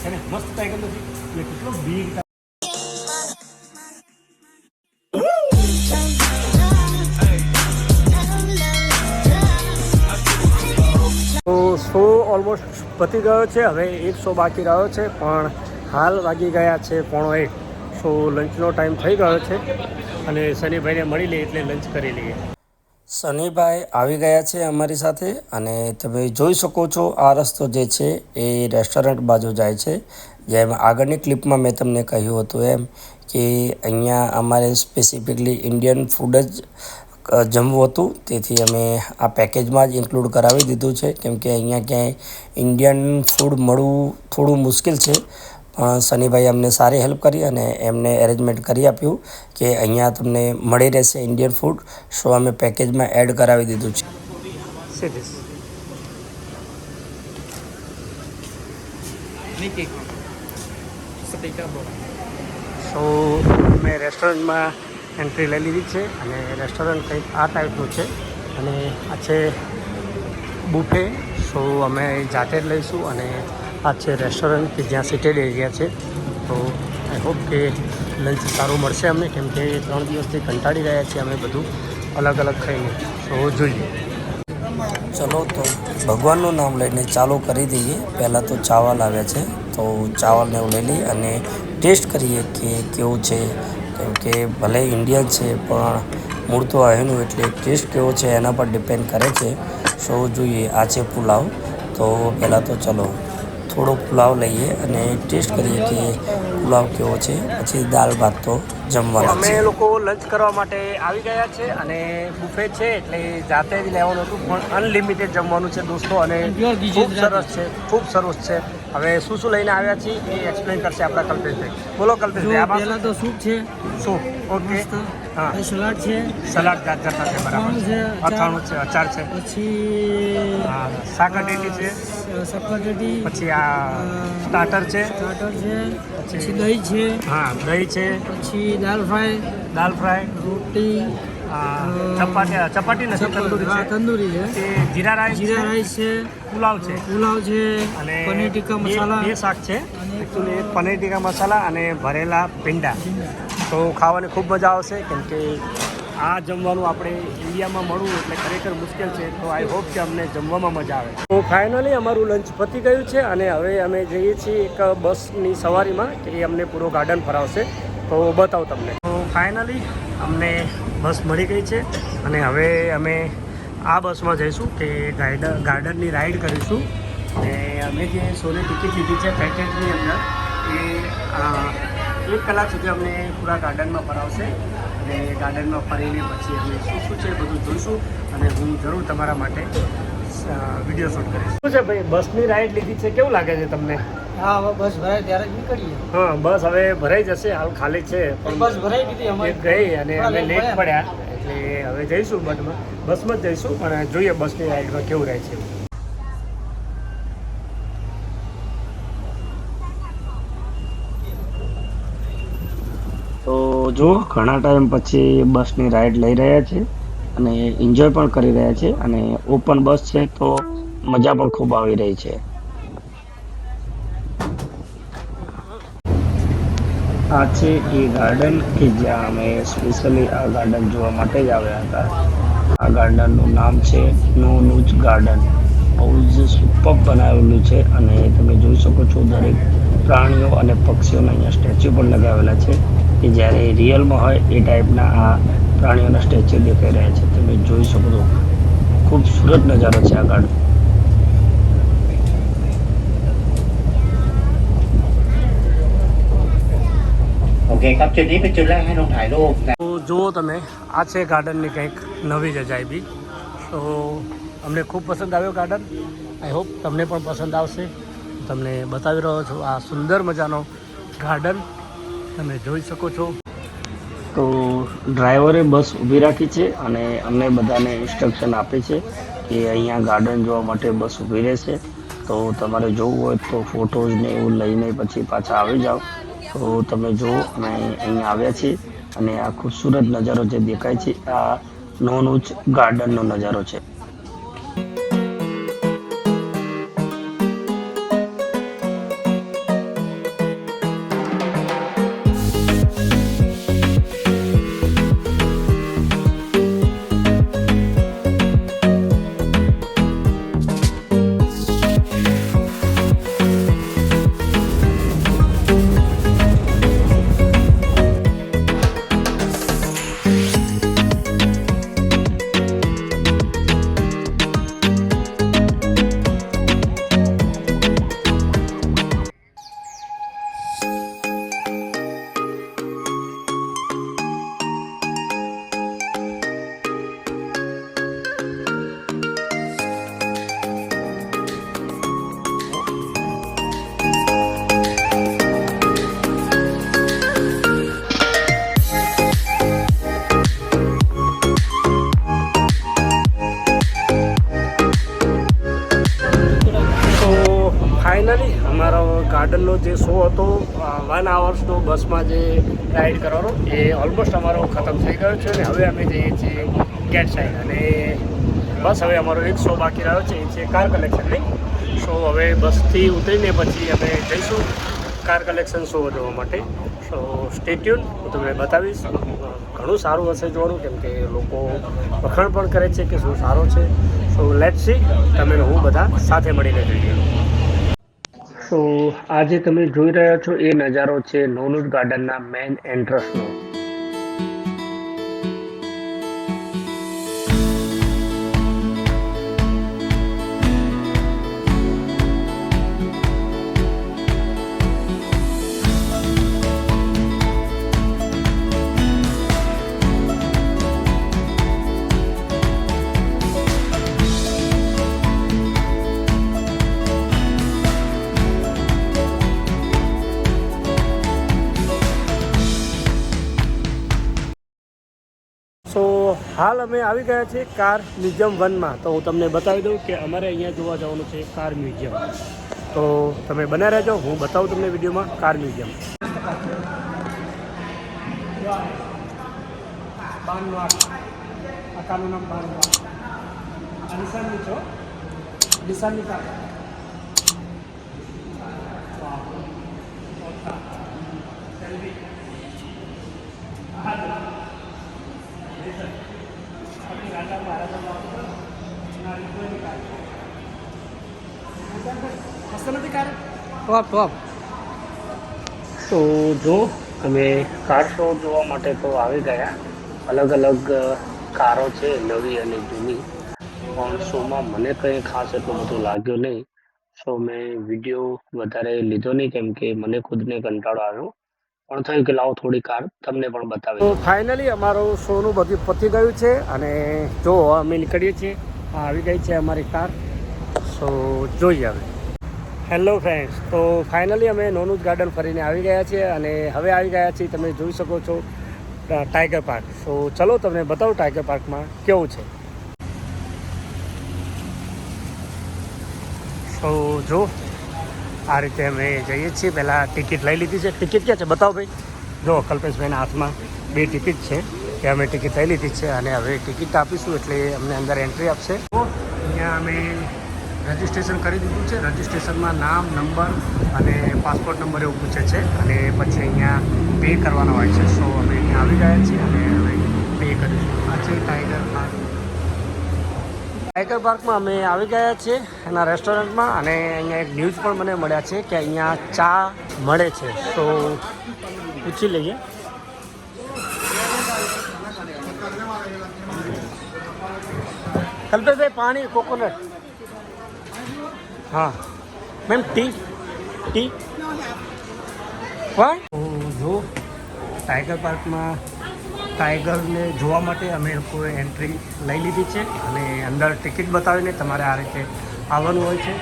છે ને મસ્ત ટાઈગર નથી કેટલો બીગ શો ઓલમોસ્ટ પતી ગયો છે, હવે એક શો બાકી રહ્યો છે, પણ હાલ વાગી ગયા છે પોણો એક. સો લંચનો ટાઈમ થઈ ગયો છે અને શનિભાઈને મળી લઈએ એટલે લંચ કરી લઈએ. સનીભાઈ આવી ગયા છે અમારી સાથે અને તમે જોઈ શકો છો આ રસ્તો જે છે એ રેસ્ટોરન્ટ બાજુ જાય છે. જેમ આગળની ક્લિપમાં મેં તમને કહ્યું હતું એમ કે અહીંયા અમારે સ્પેસિફિકલી ઇન્ડિયન ફૂડ જ જમવું હતું. તેથી અમે આ પેકેજમાં જ ઇન્ક્લુડ કરાવી દીધું છે. કેમ કે અહીંયા ક્યાંય ઇન્ડિયન ફૂડ મળવું થોડું મુશ્કેલ છે. સનીભાઈ અમને સારી હેલ્પ કરી અને એમને એરેન્જમેન્ટ કરી આપ્યું કે અહીંયા તમને મળી રહેશે ઇન્ડિયન ફૂડ સો અમે પેકેજમાં એડ કરાવી દીધું છે. સો મેં રેસ્ટોરન્ટમાં એન્ટ્રી લઈ લીધી છે અને રેસ્ટોરન્ટ કંઈક આ ટાઈપનું છે. અને આ છે બુફે સો અમે જાતે જ લઈશું અને આ છે રેસ્ટોરન્ટ કે જ્યાં સિટેડ એરિયા છે. તો આઈ હોપ કે લંચ સારું મળશે અમને, કેમ કે ત્રણ દિવસથી કંટાળી રહ્યા છીએ અમે બધું અલગ અલગ ખાઈને. તો જોઈએ. ચલો, તો ભગવાનનું નામ લઈને ચાલુ કરી દઈએ. પહેલાં તો ચાવલ આવ્યા છે, તો ચાવલને એવું લઈ લઈએ અને ટેસ્ટ કરીએ કે કેવું છે. કેમ કે ભલે ઇન્ડિયન છે, પણ મૂળ તો અહીંનું એટલે ટેસ્ટ કેવો છે એના પર ડિપેન્ડ કરે છે. સો જોઈએ, આ છે પુલાવ. તો પહેલાં તો ચલો થોડો પુલાવ લઈએ અને ટેસ્ટ કરીએ કે પુલાવ કેવો છે. પછી દાલ ભાત તો જમવાના અમે લોકો લંચ કરવા માટે આવી ગયા છે અને બુફે છે એટલે જાતે જ લેવાનું હતું પણ અનલિમિટેડ જમવાનું છે દોસ્તો અને ખૂબ સરસ છે ખૂબ સરસ છે. હવે શું શું લઈને આવ્યા છીએ એ એક્સપ્લેન કરશે આપણા કલ્પેશભાઈ. બોલો કલ્પેશભાઈ આમાં તો સૂપ છે શું? ઓકે. હા. સલાડ છે. સલાડ જાત જાતના છે બરાબર. અથાણું છે, અચાર. અથાણું છે અચાર છે. પછી હા ડેલી છે. સક્કરટેટી પછી આ સ્ટાર્ટર છે. સ્ટાર્ટર છે પછી- દહીં છે. હા દહીં છે. પછી દાલ ફ્રાય. દાલ ફ્રાય. રોટી ચપાટી ચપાટી નથી તંદુરી છે. તંદુરી છે. જીરા રાઈસ જીરા રાઈસ છે. પુલાવ છે. પુલાવ છે. અને પનીર ટીકા મસાલા. બે શાક છે. એકચ્યુઅલી પનીર ટીકા મસાલા અને ભરેલા ભીંડા. તો ખાવાની ખૂબ મજા આવશે કેમ કે આ જમવાનું આપણે ઇન્ડિયામાં મળવું એટલે ખરેખર મુશ્કેલ છે. તો આઈ હોપ કે અમને જમવામાં મજા આવે. તો ફાઇનલી અમારું લંચ પતી ગયું છે અને હવે અમે જઈએ છીએ એક બસની સવારીમાં કે અમને પૂરો ગાર્ડન ફરાવશે. તો બતાવું તમને. તો ફાઇનલી અમને બસ મળી ગઈ છે અને હવે અમે આ બસમાં જઈશું કે ગાર્ડન ગાર્ડનની રાઈડ કરીશું. અને અમે જે સોની ટિકિટ લીધી છે પેકેજની અંદર એ એક કલાક સુધી અમને પૂરા ગાર્ડનમાં ફરાવશે. અને ગાર્ડનમાં ફરીને પછી અમે શું શું છે બધું જોઈશું અને હું જરૂર તમારા માટે વીડિયો શૂટ કરીશ. શું છે ભાઈ બસની રાઈડ લીધી છે કેવું લાગે છે તમને? હા હવે બસ ભરાય ત્યારે જ નીકળીએ. હા બસ હવે ભરાઈ જશે હાલ ખાલી છે પણ બસ ભરાઈ દીધી અમારી. ગઈ અને અમે લેટ. પડ્યા. એટલે હવે જઈશું બસમાં બસમાં જ જઈશું પણ જોઈએ બસની રાઈડમાં કેવું રહે છે. જો ઘણા ટાઈમ પછી બસની રાઈડ લઈ રહ્યા છે અને એન્જોય પણ કરી રહ્યા છે અને ઓપન બસ છે તો મજા પણ ખૂબ આવી રહી છે. આ છે એ ગાર્ડન કે જ્યાં અમે સ્પેશિયલી આ ગાર્ડન જોવા માટે જ આવ્યા હતા. આ ગાર્ડનનું નામ છે નો નૂચ ગાર્ડન બહુ જ સુપર બનાવેલું છે અને તમે જોઈ શકો છો દરેક પ્રાણીઓ અને પક્ષીઓના અહીંયા સ્ટેચ્યુ પણ લગાવેલા છે. કે જ્યારે રિયલમાં હોય એ ટાઈપના આ પ્રાણીઓના સ્ટેચ્યુ દેખાઈ રહ્યા છે. તમે જોઈ શકો છો. ખૂબ સુરત નજારો છે આગળ ઓકે તો જુઓ તમે આ છે ગાર્ડનની કંઈક નવી જ અજાયબી તો અમને ખૂબ પસંદ આવ્યો ગાર્ડન. આઈ હોપ તમને પણ પસંદ આવશે. તમને બતાવી રહ્યો છું આ સુંદર મજાનો ગાર્ડન. તમે જોઈ શકો છો. તો ડ્રાઈવરે બસ ઊભી રાખી છે અને અમને બધાને ઇન્સ્ટ્રક્શન આપે છે કે અહીંયા ગાર્ડન જોવા માટે બસ ઊભી રહેશે. તો તમારે જોવું હોય તો ફોટોઝ ને એવું લઈને પછી પાછા આવી જાઓ. તો તમે જુઓ અમે અહીંયા આવ્યા છીએ અને આ ખૂબસૂરત નજારો જે દેખાય છે, આ નોન ઉચ્ચ ગાર્ડનનો નજારો છે. વન આવર્સનો બસમાં જે રાઈડ કરવાનો, એ ઓલમોસ્ટ અમારો ખતમ થઈ ગયો છે અને હવે અમે જઈએ છીએ ગેટ સાઈડ અને બસ હવે અમારો એક શો બાકી રહ્યો છે, એ છે કાર કલેક્શન નહીં સો હવે બસથી ઉતરીને પછી અમે જઈશું કાર કલેક્શન શો જોવા માટે. સો સ્ટેટ્યુન હું તમને બતાવીશ. ઘણું સારું હશે જોવાનું, કેમ કે લોકો વખાણ પણ કરે છે કે શું સારો છે. સો લેટ સી તમે હું બધા સાથે મળીને જોઈએ. સો આજે તમે જોઈ રહ્યા છો એ નજારો છે નોનુડ ગાર્ડનના મેન એન્ટ્રન્સનો હાલ અમે આવી ગયા છીએ કાર મ્યુઝિયમ વનમાં. તો હું તમને બતાવી દઉં કે અમારે અહીંયા જોવા જવાનું છે કાર મ્યુઝિયમ. તો તમે બના રહેજો, હું બતાવું તમને વિડીયોમાં કાર મ્યુઝિયમ. છો? ટોપ ટોપ તો જો અમે કાર શો જોવા માટે તો આવી ગયા. અલગ અલગ કારો છે નવી અને જૂની. પણ શોમાં મને કંઈ ખાસ એટલું બધું લાગ્યું નહીં. સો મેં વીડિયો વધારે લીધો નહીં કેમ કે મને ખુદને કંટાળો આવ્યો. પણ થયું કે લાવો થોડી કાર તમને પણ બતાવી તો ફાઇનલી અમારું શોનું બધું પતી ગયું છે અને જો અમે નીકળીએ છીએ આવી ગઈ છે અમારી કાર સો જોઈએ હવે. હેલો ફ્રેન્ડ્સ તો ફાઇનલી અમે નોનુજ ગાર્ડન ફરીને આવી ગયા છીએ અને હવે આવી ગયા છીએ, તમે જોઈ શકો છો ટાઈગર પાર્ક સો ચલો તમને બતાવું ટાઈગર પાર્કમાં કેવું છે. તો જો, આ રીતે અમે જઈએ છીએ. પહેલાં ટિકિટ લઈ લીધી છે. ટિકિટ ક્યાં છે? બતાવો ભાઈ. જો, કલ્પેશભાઈના હાથમાં બે ટિકિટ છે કે અમે ટિકિટ લઈ લીધી છે અને હવે ટિકિટ આપીશું એટલે અમને અંદર એન્ટ્રી આપશે. અહીંયા અમે રજિસ્ટ્રેશન કરી દીધું છે. રજિસ્ટ્રેશનમાં નામ, નંબર અને પાસપોર્ટ નંબર એવું પૂછે છે. અને પછી અહીંયા પે કરવાનો હોય છે. સો અમે અહીંયા આવી ગયા છીએ અને હવે પે કરીશું. આ છે ટાઈગર પાર્ક ટાઈગર પાર્કમાં અમે આવી ગયા છીએ એના રેસ્ટોરન્ટમાં અને અહીંયા એક ન્યૂઝ પણ મને મળ્યા છે કે અહીંયા ચા મળે છે. તો પૂછી લઈએ. કલ્પેશભાઈ, પાણી કોકોનટ હા. મેમ, ટી ટી. જો ટાઈગર પાર્કમાં ટાઈગરને જોવા માટે અમે લોકોએ એન્ટ્રી લઈ લીધી છે અને અંદર ટિકિટ બતાવીને તમારે આ રીતે આવવાનું હોય છે.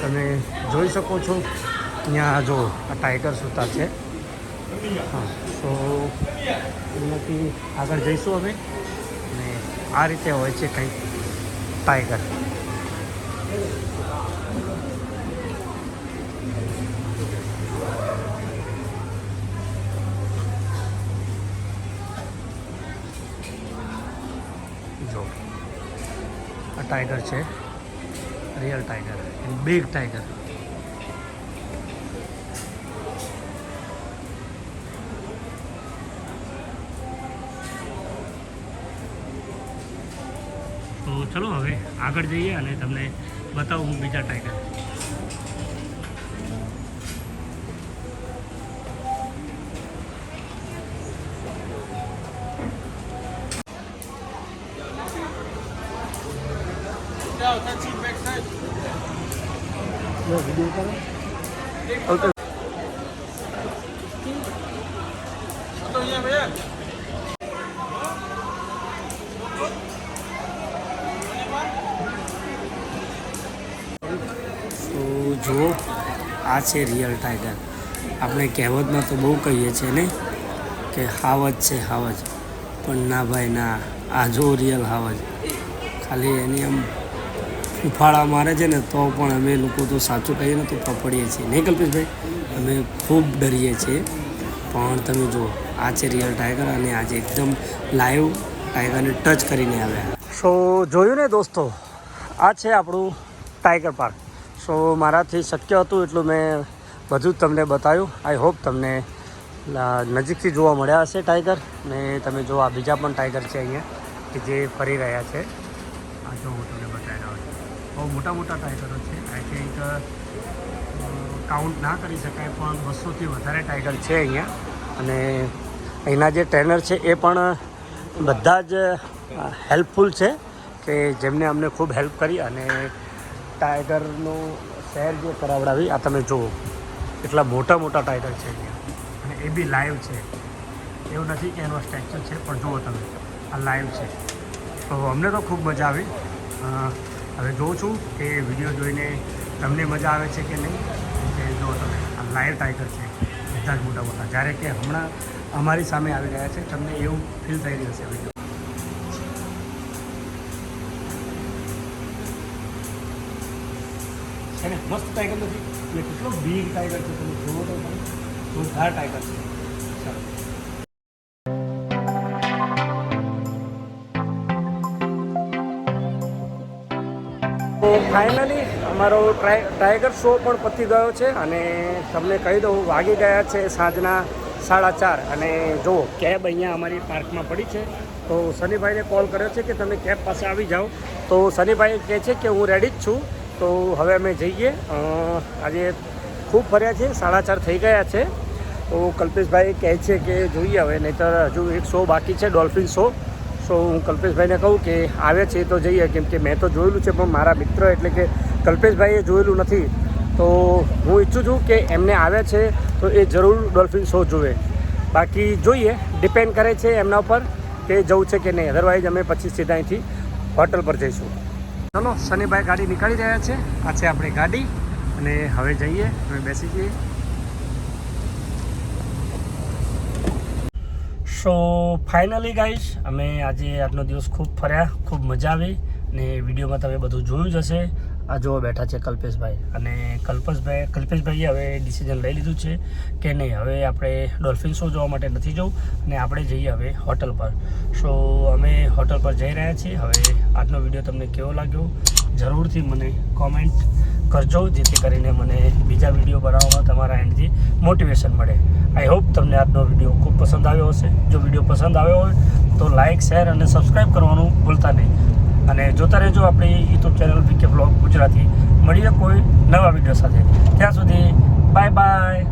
તમે જોઈ શકો છો અહીંયા જો આ ટાઈગર સૂતા છે. હા, તો એમાંથી આગળ જઈશું અમે. અને આ રીતે હોય છે કંઈક ટાઈગર જો. આ ટાઈગર છે. રિયલ ટાઈગર બિગ ટાઈગર તો ચલો હવે આગળ જઈએ અને તમને બતાવું હું બીજા ટાઈગર તો આ છે રિયલ ટાઈગર. આપણે કહેવતમાં તો બહુ કહીએ છીએ ને, કે હાવજ છે હાવજ. પણ ના ભાઈ, ના, આ જો રિયલ હાવજ. ખાલી એની આમ ઉફાળા મારે છે ને, તો પણ અમે લોકો તો સાચું કહીએ ને તો પકડીએ છીએ. નહીં કલ્પેશભાઈ? અમે ખૂબ ડરીએ છીએ. પણ તમે જુઓ, આ છે રિયલ ટાઈગર અને આજે એકદમ લાઈવ ટાઈગરને ટચ કરીને આવ્યા. સો જોયું ને દોસ્તો? આ છે આપણું ટાઈગર પાર્ક. સો મારાથી શક્ય હતું એટલું મેં બધું જ તમને બતાવ્યું આઈ હોપ તમને નજીકથી જોવા મળ્યા હશે ટાઈગર ને તમે જો આ બીજા પણ ટાઈગર છે અહીંયા, કે જે ફરી રહ્યા છે. આ જો હું તમને બતાવી રહ્યો છું. બહુ મોટા મોટા ટાઈગરો છે. આઈ થિંક કાઉન્ટ ના કરી શકાય, પણ બસોથી વધારે ટાઈગર છે અહીંયા. અને અહીંના જે ટ્રેનર છે એ પણ બધા જ હેલ્પફુલ છે, કે જેમને અમને ખૂબ હેલ્પ કરી અને ટાઈગરનું શહેર જે કરાવડાવી, આ તમે જુઓ. કેટલા મોટા મોટા ટાઈગર છે અહીંયા. અને એ બી લાઈવ છે. એવું નથી કે એનો સ્ટેચ્યુ છે, પણ જુઓ તમે. આ લાઈવ છે. તો અમને તો ખૂબ મજા આવી. હવે જોઉં છું કે વીડિયો જોઈને તમને મજા આવે છે કે નહીં. કે જુઓ તમે આ લાઈવ ટાઈગર છે, બધા જ મોટા મોટા. જ્યારે કે હમણાં અમારી સામે આવી રહ્યા છે, તમને એવું ફીલ થઈ રહ્યું છે વીડિયો છે ને મસ્ત ટાઈગર નથી. એટલે કેટલો બિગ ટાઈગર છે તમે જોવો તો તમે. જોરદાર ટાઈગર છે. ફાઇનલી અમારો ટાઈગર શો પણ પતી ગયો છે અને તમને કહી દઉં, વાગી ગયા છે સાંજના સાડા ચાર. અને જુઓ કેબ અહીંયા અમારી પાર્કમાં પડી છે, તો સનીભાઈને કોલ કર્યો છે કે તમે કેબ પાસે આવી જાઓ. તો સનીભાઈ કહે છે કે હું રેડી જ છું. તો હવે અમે જઈએ. આજે ખૂબ ફર્યા છે, સાડા ચાર થઈ ગયા છે. તો કલ્પેશભાઈ કહે છે કે જોઈએ હવે, નહીંતર હજુ એક શો બાકી છે, ડોલ્ફિન શો. સો હું કલ્પેશભાઈને કહું કે આવે છે તો જઈએ, કેમ કે મેં તો જોયેલું છે, પણ મારા મિત્ર એટલે કે કલ્પેશભાઈએ જોયેલું નથી. તો હું ઈચ્છું છું કે એમને આવે છે તો એ જરૂર ડોલ્ફિન શો જોવે બાકી જોઈએ, ડિપેન્ડ કરે છે એમના ઉપર કે જવું છે કે નહીં. અધરવાઇઝ અમે પછી સીધા અહીંથી હોટલ પર જઈશું. ચલો, શનિભાઈ ગાડી નીકળી રહ્યા છે. આ છે આપણી ગાડી. અને હવે જઈએ હવે બેસી જઈએ. સો ફાઇનલી ગાઈશ અમે આજે આજનો દિવસ ખૂબ ફર્યા, ખૂબ મજા આવી. અને વિડીયોમાં તમે બધું જોયું જ હશે. આ જોવા બેઠા છે કલ્પેશભાઈ. અને કલ્પેશભાઈ કલ્પેશભાઈએ હવે ડિસિઝન લઈ લીધું છે કે નહીં, હવે આપણે ડોલ્ફિન શો જોવા માટે નથી જવું અને આપણે જઈએ હવે હોટલ પર. સો અમે હોટલ પર જઈ રહ્યા છીએ. હવે આજનો વીડિયો તમને કેવો લાગ્યો? જરૂરથી મને કોમેન્ટ કરજો, જેથી કરીને મને બીજા વીડિયો બનાવવામાં તમારા એન્ડથી મોટિવેશન મળે. આઈ હોપ તમને આજનો વીડિયો ખૂબ પસંદ આવ્યો હશે. જો વીડિયો પસંદ આવ્યો હોય, તો લાઇક શેર અને સબસ્ક્રાઈબ કરવાનું ભૂલતા નહીં. અને જોતા રહેજો આપણી YouTube channel P K blog Gujarati. મળીએ કોઈ નવા વીડિયો સાથે. ત્યાં સુધી બાય બાય